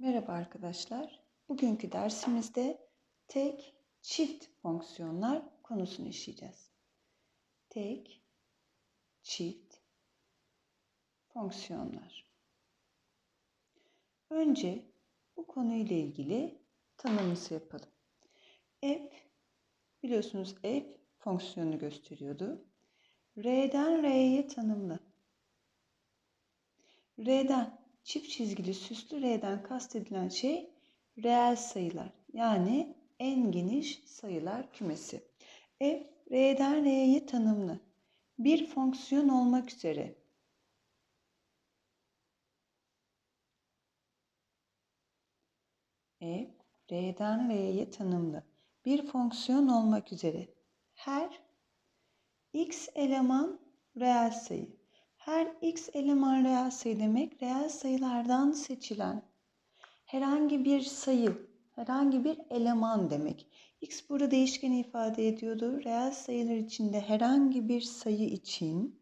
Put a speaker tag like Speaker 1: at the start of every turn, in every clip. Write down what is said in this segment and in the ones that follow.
Speaker 1: Merhaba arkadaşlar. Bugünkü dersimizde tek, çift fonksiyonlar konusunu işleyeceğiz. Tek, çift fonksiyonlar. Önce bu konuyla ilgili tanımımızı yapalım. F, biliyorsunuz F fonksiyonu gösteriyordu. R'den R'ye tanımlı. R'den çift çizgili süslü R'den kastedilen şey reel sayılar. Yani en geniş sayılar kümesi. F, R'den R'ye tanımlı. Bir fonksiyon olmak üzere F, R'den R'ye tanımlı. Bir fonksiyon olmak üzere her x eleman reel sayı her x eleman reel sayı demek reel sayılardan seçilen herhangi bir sayı, herhangi bir eleman demek. x burada değişken ifade ediyordu. Reel sayılar içinde herhangi bir sayı için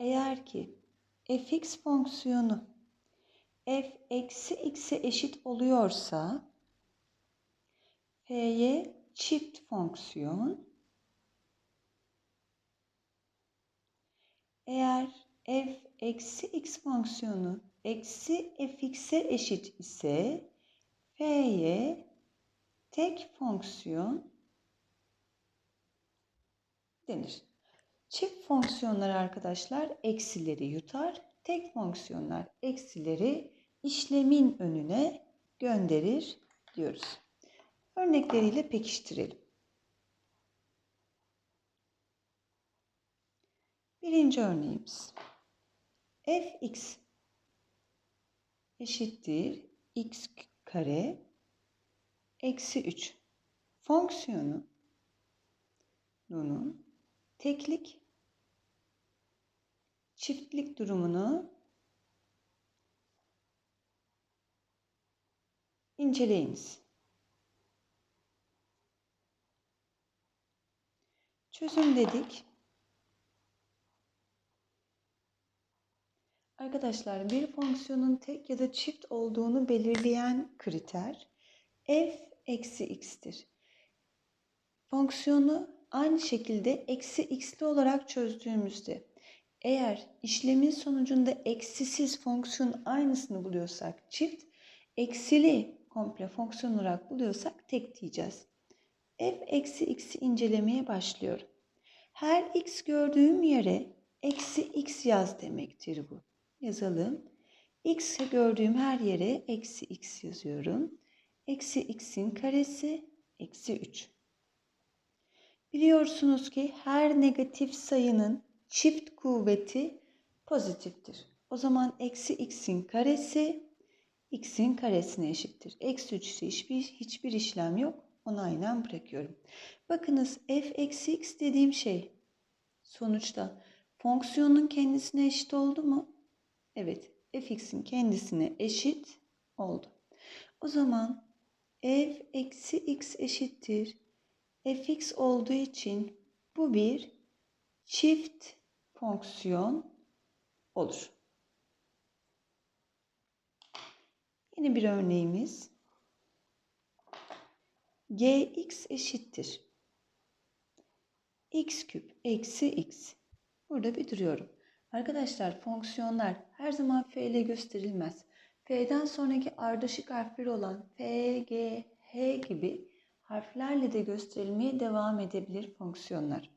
Speaker 1: eğer ki fx fonksiyonu f eksi x'e eşit oluyorsa f'ye çift fonksiyon Eğer f eksi x fonksiyonu eksi fx'e eşit ise f'ye tek fonksiyon denir. Çift fonksiyonlar arkadaşlar eksileri yutar. Tek fonksiyonlar eksileri işlemin önüne gönderir diyoruz. Örnekleriyle pekiştirelim. Birinci örneğimiz. fx eşittir x kare eksi 3. Fonksiyonu bunun teklik çiftlik durumunu inceleyiniz. Çözüm dedik. Arkadaşlar bir fonksiyonun tek ya da çift olduğunu belirleyen kriter f eksi x'tir. Fonksiyonu aynı şekilde eksi x'li olarak çözdüğümüzde eğer işlemin sonucunda eksisiz fonksiyon aynısını buluyorsak çift, eksili komple fonksiyon olarak buluyorsak tek diyeceğiz. f eksi x'i incelemeye başlıyorum. Her x gördüğüm yere eksi x yaz demektir bu yazalım. X gördüğüm her yere eksi x yazıyorum. Eksi x'in karesi eksi 3. Biliyorsunuz ki her negatif sayının çift kuvveti pozitiftir. O zaman eksi x'in karesi x'in karesine eşittir. Eksi 3 ise hiçbir, hiçbir işlem yok. Onu aynen bırakıyorum. Bakınız f eksi x dediğim şey sonuçta fonksiyonun kendisine eşit oldu mu? Evet, fx'in kendisine eşit oldu. O zaman f eksi x eşittir. fx olduğu için bu bir çift fonksiyon olur. Yeni bir örneğimiz. gx eşittir. x küp eksi x. Burada bir duruyorum. Arkadaşlar fonksiyonlar her zaman f ile gösterilmez. F'den sonraki ardışık harfleri olan F, G, H gibi harflerle de gösterilmeye devam edebilir fonksiyonlar.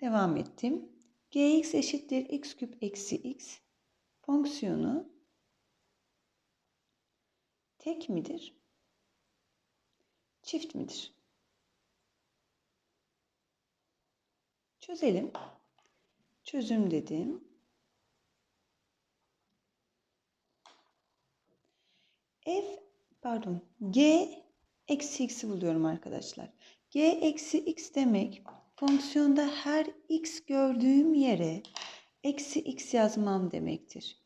Speaker 1: Devam ettim. Gx eşittir x küp eksi x fonksiyonu tek midir? Çift midir? Çözelim. Çözüm dedim. F pardon g eksi x'i buluyorum arkadaşlar. g eksi x demek fonksiyonda her x gördüğüm yere eksi x yazmam demektir.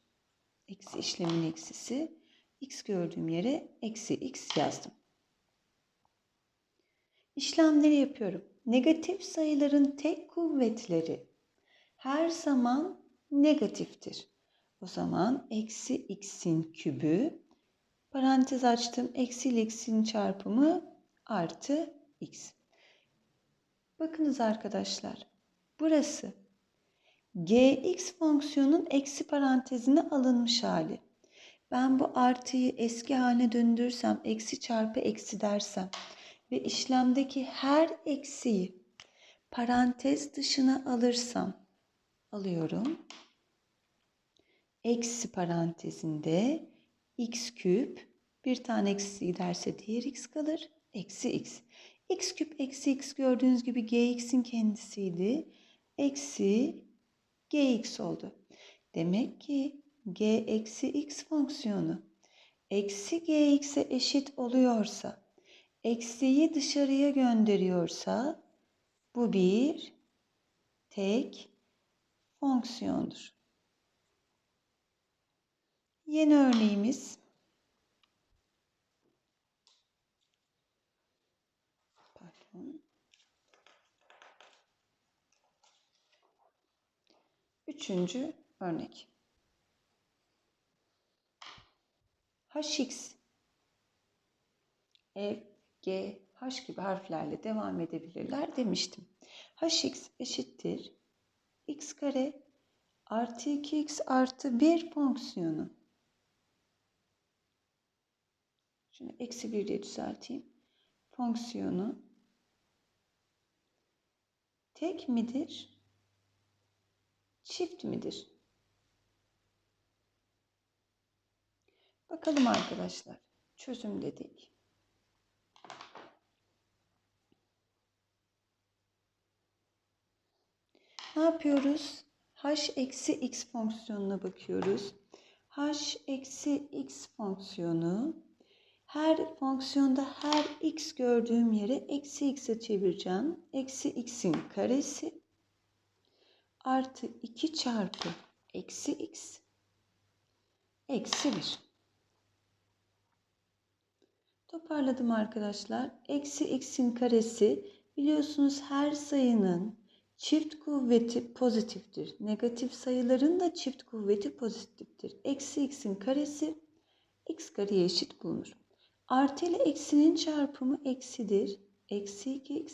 Speaker 1: Eksi işlemin eksisi. x gördüğüm yere eksi x yazdım. İşlemleri yapıyorum. Negatif sayıların tek kuvvetleri her zaman negatiftir. O zaman eksi x'in kübü parantez açtım. Eksi ile x'in çarpımı artı x. Bakınız arkadaşlar. Burası gx fonksiyonun eksi parantezine alınmış hali. Ben bu artıyı eski haline döndürürsem, eksi çarpı eksi dersem ve işlemdeki her eksiyi parantez dışına alırsam, alıyorum. Eksi parantezinde x küp, bir tane eksi giderse diğer x kalır, eksi x. x küp eksi x gördüğünüz gibi gx'in kendisiydi. Eksi gx oldu. Demek ki g eksi x fonksiyonu eksi gx'e eşit oluyorsa, eksiyi dışarıya gönderiyorsa bu bir tek fonksiyondur. Yeni örneğimiz pardon. Üçüncü örnek. hx f, g, h gibi harflerle devam edebilirler demiştim. hx eşittir x kare artı 2x artı 1 fonksiyonu. Şimdi eksi 1 diye düzelteyim. Fonksiyonu tek midir? Çift midir? Bakalım arkadaşlar. Çözüm dedik. Ne yapıyoruz? h eksi x fonksiyonuna bakıyoruz. h eksi x fonksiyonu her fonksiyonda her x gördüğüm yere eksi x'e çevireceğim. Eksi x'in karesi artı 2 çarpı eksi x eksi 1. Toparladım arkadaşlar. Eksi x'in karesi biliyorsunuz her sayının çift kuvveti pozitiftir. Negatif sayıların da çift kuvveti pozitiftir. Eksi x'in karesi x kareye eşit bulunur. Artı ile eksinin çarpımı eksidir. Eksi 2x.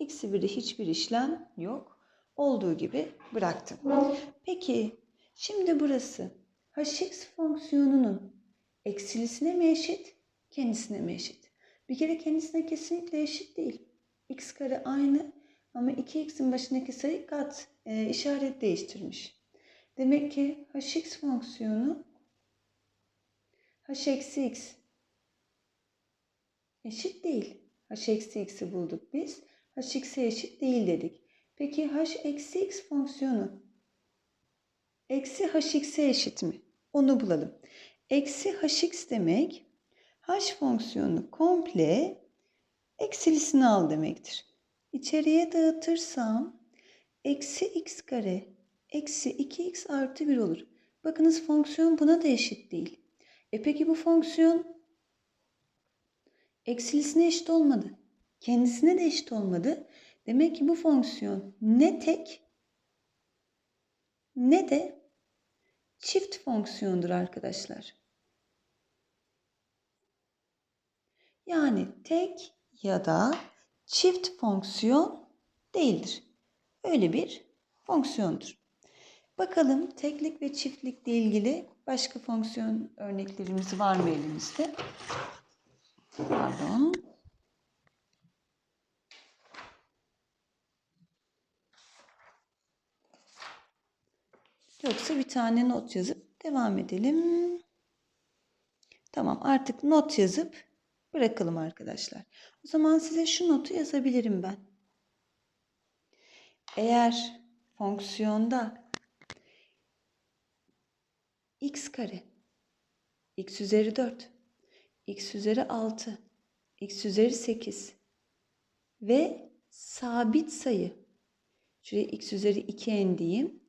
Speaker 1: Eksi 1'de hiçbir işlem yok. Olduğu gibi bıraktım. Peki şimdi burası hx fonksiyonunun eksilisine mi eşit? kendisine mi eşit? Bir kere kendisine kesinlikle eşit değil. x kare aynı ama 2x'in başındaki sayı kat e, işaret değiştirmiş. Demek ki hx fonksiyonu h eksi x eşit değil. h eksi x'i bulduk biz. h x'e eşit değil dedik. Peki h eksi x fonksiyonu eksi h x'e eşit mi? Onu bulalım. Eksi hx demek h fonksiyonu komple eksilisini al demektir. İçeriye dağıtırsam eksi x kare eksi 2x artı 1 olur. Bakınız fonksiyon buna da eşit değil. E peki bu fonksiyon eksilisine eşit olmadı. Kendisine de eşit olmadı. Demek ki bu fonksiyon ne tek ne de çift fonksiyondur arkadaşlar. Yani tek ya da çift fonksiyon değildir. Öyle bir fonksiyondur. Bakalım teklik ve çiftlikle ilgili başka fonksiyon örneklerimiz var mı elimizde? Pardon. Yoksa bir tane not yazıp devam edelim. Tamam artık not yazıp bırakalım arkadaşlar. O zaman size şu notu yazabilirim ben. Eğer fonksiyonda x kare, x üzeri 4, x üzeri 6, x üzeri 8 ve sabit sayı, şuraya x üzeri 2n diyeyim.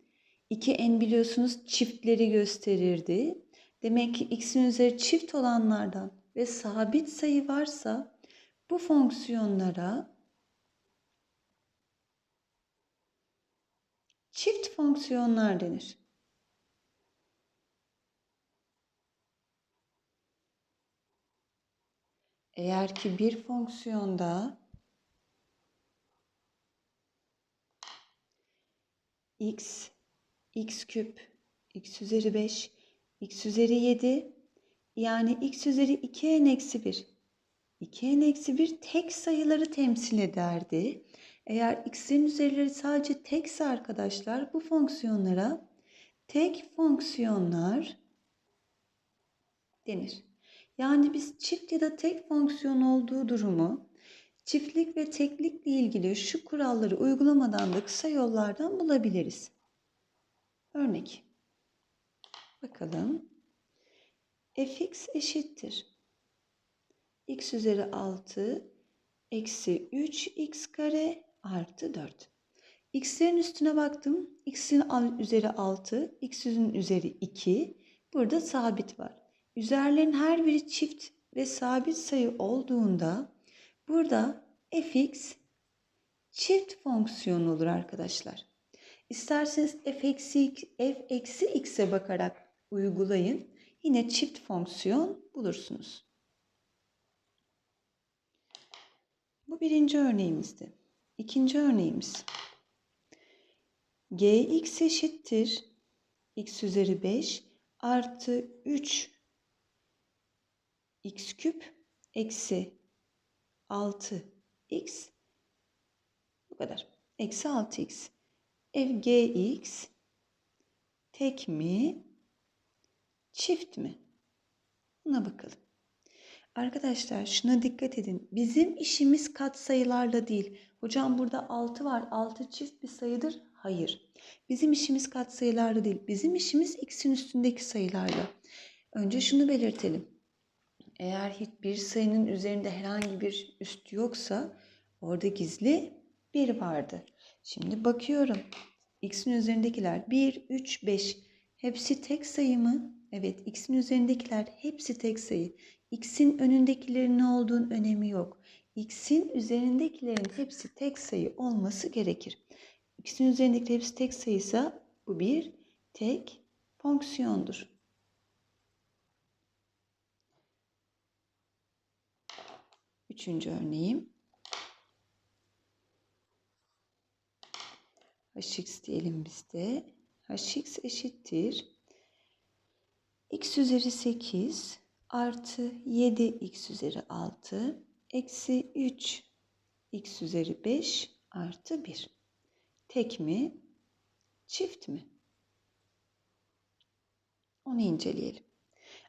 Speaker 1: 2n biliyorsunuz çiftleri gösterirdi. Demek ki x'in üzeri çift olanlardan ve sabit sayı varsa bu fonksiyonlara çift fonksiyonlar denir. Eğer ki bir fonksiyonda x, x küp, x üzeri 5, x üzeri 7 yani x üzeri 2n eksi 1. 2n eksi 1 tek sayıları temsil ederdi. Eğer x'in üzerleri sadece tekse arkadaşlar bu fonksiyonlara tek fonksiyonlar denir. Yani biz çift ya da tek fonksiyon olduğu durumu çiftlik ve teklikle ilgili şu kuralları uygulamadan da kısa yollardan bulabiliriz. Örnek. Bakalım. fx eşittir. x üzeri 6 eksi 3x kare artı 4. x'lerin üstüne baktım. x'in üzeri 6, x'in üzeri 2. Burada sabit var. Üzerlerin her biri çift ve sabit sayı olduğunda burada fx çift fonksiyon olur arkadaşlar. İsterseniz f eksi, f eksi x'e bakarak uygulayın. Yine çift fonksiyon bulursunuz. Bu birinci örneğimizdi. İkinci örneğimiz. gx eşittir x üzeri 5 artı 3 x küp eksi 6x bu kadar. Eksi 6x. F gx tek mi çift mi? Buna bakalım. Arkadaşlar şuna dikkat edin. Bizim işimiz katsayılarla değil. Hocam burada 6 var. 6 çift bir sayıdır. Hayır. Bizim işimiz katsayılarla değil. Bizim işimiz x'in üstündeki sayılarla. Önce şunu belirtelim. Eğer hiçbir sayının üzerinde herhangi bir üst yoksa orada gizli 1 vardı. Şimdi bakıyorum. X'in üzerindekiler 1, 3, 5. Hepsi tek sayı mı? Evet, x'in üzerindekiler hepsi tek sayı. x'in önündekilerin ne olduğunun önemi yok. x'in üzerindekilerin hepsi tek sayı olması gerekir. x'in üzerindekiler hepsi tek sayıysa bu bir tek fonksiyondur. Üçüncü örneğim. hx diyelim bizde. hx eşittir. x üzeri 8 artı 7x üzeri 6 eksi 3 x üzeri 5 artı 1. Tek mi? Çift mi? Onu inceleyelim.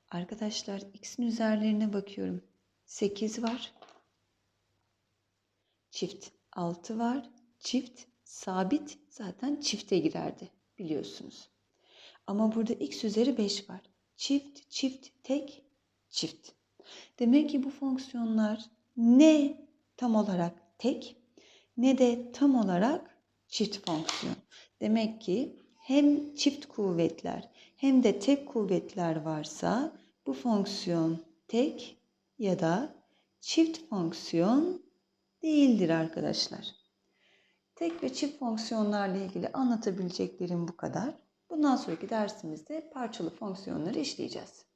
Speaker 1: Arkadaşlar x'in üzerlerine bakıyorum. 8 var çift 6 var. Çift sabit zaten çifte girerdi biliyorsunuz. Ama burada x üzeri 5 var. Çift, çift, tek, çift. Demek ki bu fonksiyonlar ne tam olarak tek ne de tam olarak çift fonksiyon. Demek ki hem çift kuvvetler hem de tek kuvvetler varsa bu fonksiyon tek ya da çift fonksiyon değildir arkadaşlar. Tek ve çift fonksiyonlarla ilgili anlatabileceklerim bu kadar. Bundan sonraki dersimizde parçalı fonksiyonları işleyeceğiz.